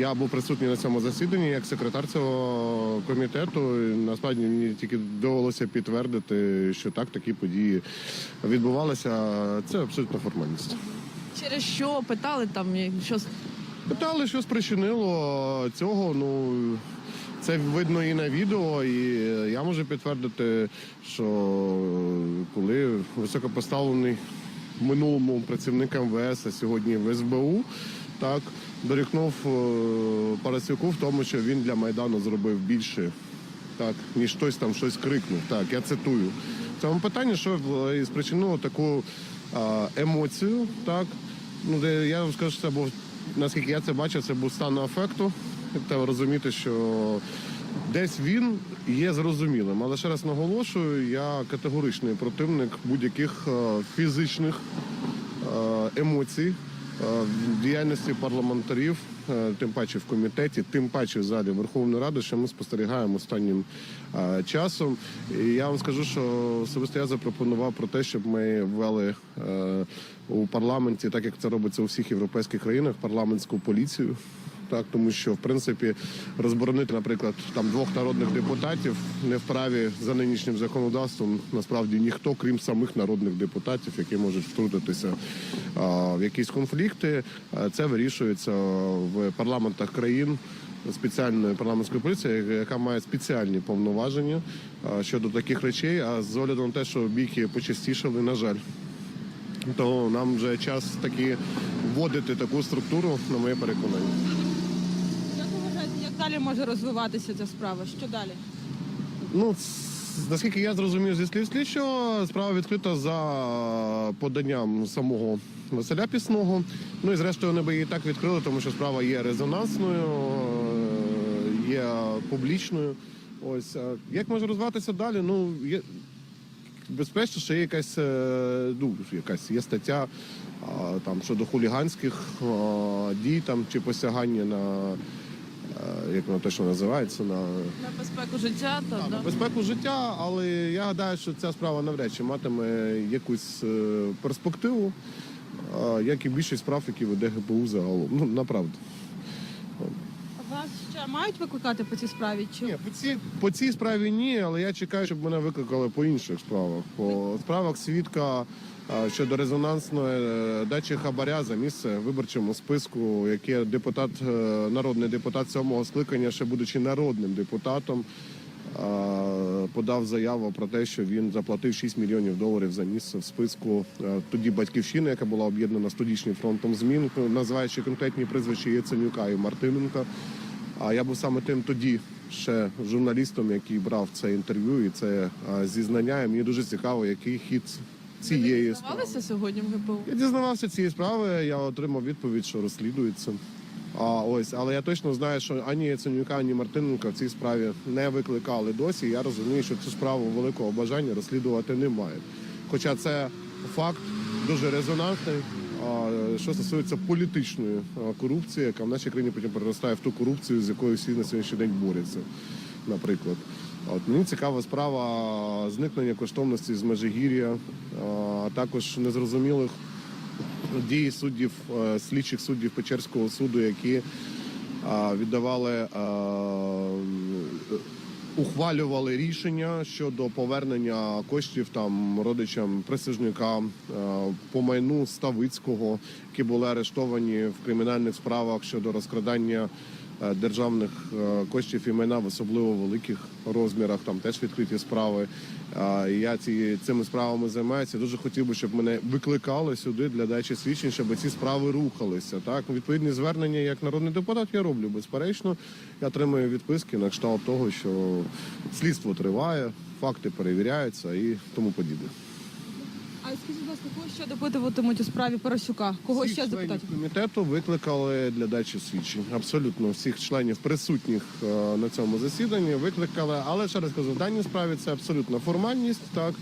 Я був присутній на цьому засіданні як секретар цього комітету. І, Насправді мені тільки довелося підтвердити, що так такі події відбувалися. Це абсолютно формальність. Через що питали там, що Питали, що спричинило цього. Ну це видно і на відео, і я можу підтвердити, що коли високопоставлений минулому працівник МВС, а сьогодні в СБУ, так дорікнув е, Парасюку в тому, що він для Майдану зробив більше, так, ніж хтось там щось крикнув. Так, я цитую. В цьому питанні, що е, спричинило таку емоцію, так. Ну, де я вам скажу, що це був, наскільки я це бачив, це був стан афекту. Треба розуміти, що десь він є зрозумілим. Але ще раз наголошую, я категоричний противник будь-яких е, фізичних емоцій діяльності парламентарів, е, тим паче в комітеті, тим паче в залі Верховної Ради, що ми спостерігаємо останнім е, часом. І я вам скажу, що особисто я запропонував про те, щоб ми ввели е, у парламенті, так як це робиться у всіх європейських країнах, парламентську поліцію. Так, тому що в принципі розборонити, наприклад, там двох народних депутатів не вправі за нинішнім законодавством насправді ніхто, крім самих народних депутатів, які можуть втрутитися а, в якісь конфлікти. Це вирішується в парламентах країн. Спеціальною парламентською поліцією, яка має спеціальні повноваження щодо таких речей. А з огляду на те, що бійки почастішали, на жаль, то нам вже час таки вводити таку структуру, на моє переконання. Як ви вважаєте, як далі може розвиватися ця справа? Що далі? Ну, наскільки я зрозумів зі слів слідчого, справа відкрита за поданням самого Василя Пісного. Ну і зрештою вони би її так відкрили, тому що справа є резонансною, е, є публічною. Ось як може розвиватися далі? Ну є безпечно, що є якась, е, ну, якась є стаття там щодо хуліганських дій там чи посягання на е, як воно точно називається, на на безпеку життя, то на да. безпеку життя, але я гадаю, що ця справа навряд чи матиме якусь е, перспективу, е, як і більшість справ, які веде ГПУ загалом. Ну, направду. Вас ще мають викликати по цій справі? Чи Ні, по цій, по цій справі ні, але я чекаю, щоб мене викликали по інших справах. По справах свідка щодо резонансної е, дачі хабаря за місце в виборчому списку, яке депутат, е, народний депутат сьомого скликання, ще будучи народним депутатом, подав заяву про те, що він заплатив 6 мільйонів доларів за місце в списку е, тоді батьківщини, яка була об'єднана з тодішнім фронтом змін, називаючи конкретні прізвища Яценюка і Мартиненка. А я був саме тим тоді ще журналістом, який брав це інтерв'ю і це зізнання. І мені дуже цікаво, який хід цієї справи. Сьогодні в ГПУ. Я дізнавався цієї справи, я отримав відповідь, що розслідується. А ось, але я точно знаю, що ані Яценюка, ані Мартиненка в цій справі не викликали досі. Я розумію, що цю справу великого бажання розслідувати немає. Хоча це факт дуже резонансний. Що стосується політичної корупції, яка в нашій країні потім переростає в ту корупцію, з якою всі на сьогоднішній день борються, наприклад. От мені цікава справа зникнення коштовності з Межигір'я, а також незрозумілих дії суддів, е, слідчих суддів Печерського суду, які віддавали, ухвалювали рішення щодо повернення коштів там родичам присяжника по майну Ставицького, які були арештовані в кримінальних справах щодо розкрадання. Е, Державних е, коштів і майна в особливо великих розмірах, там теж відкриті справи. Я ці, цими справами займаюся. Дуже хотів би, щоб мене викликали сюди для дачі свідчень, щоб ці справи рухалися. Так, відповідні звернення як народний депутат я роблю безперечно. Я отримую відписки на кшталт того, що слідство триває, факти перевіряються і тому подібне. А скажіть, будь ласка, кого ще допитуватимуть у справі Парасюка? Кого Всіх ще членів депутатів? комітету викликали для дачі свідчень. Абсолютно всіх членів присутніх е, на цьому засіданні викликали. Але ще раз кажу, в даній справі це абсолютно формальність, так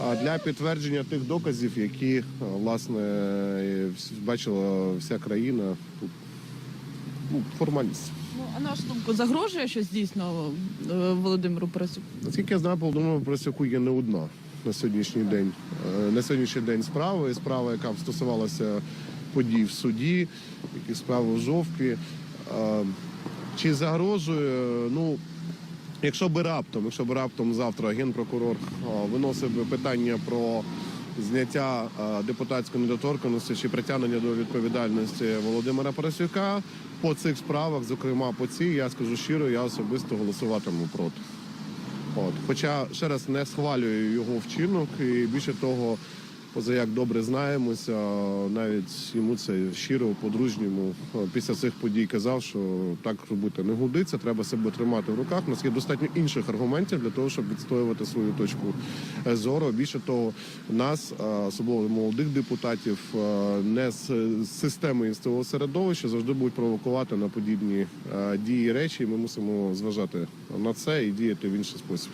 а для підтвердження тих доказів, які е, власне е, вс- бачила вся країна. Ну, формальність. Ну а на вашу думку, загрожує щось дійсно е, Володимиру Парасюку? Наскільки я знаю, по Володимиру Просяку є не одна на сьогоднішній день. Е, На сьогоднішній день справа, і справа, яка стосувалася подій в суді, які справи в жовтві. Е, Чи загрожує? Ну, якщо би раптом, якщо би раптом завтра генпрокурор е, виносив би питання про зняття депутатської недоторканності чи притягнення до відповідальності Володимира Парасюка по цих справах, зокрема по цій, я скажу щиро, я особисто голосуватиму проти. От. Хоча ще раз не схвалюю його вчинок, і більше того, поза як добре знаємося, навіть йому це щиро по-дружньому е, після цих подій казав, що так робити не годиться, треба себе тримати в руках. У нас є достатньо інших аргументів для того, щоб відстоювати свою точку е, зору. Більше того, нас, е, особливо молодих депутатів, не з системи інститутового середовища завжди будуть провокувати на подібні дії речі. Ми мусимо зважати на це і діяти в інший спосіб.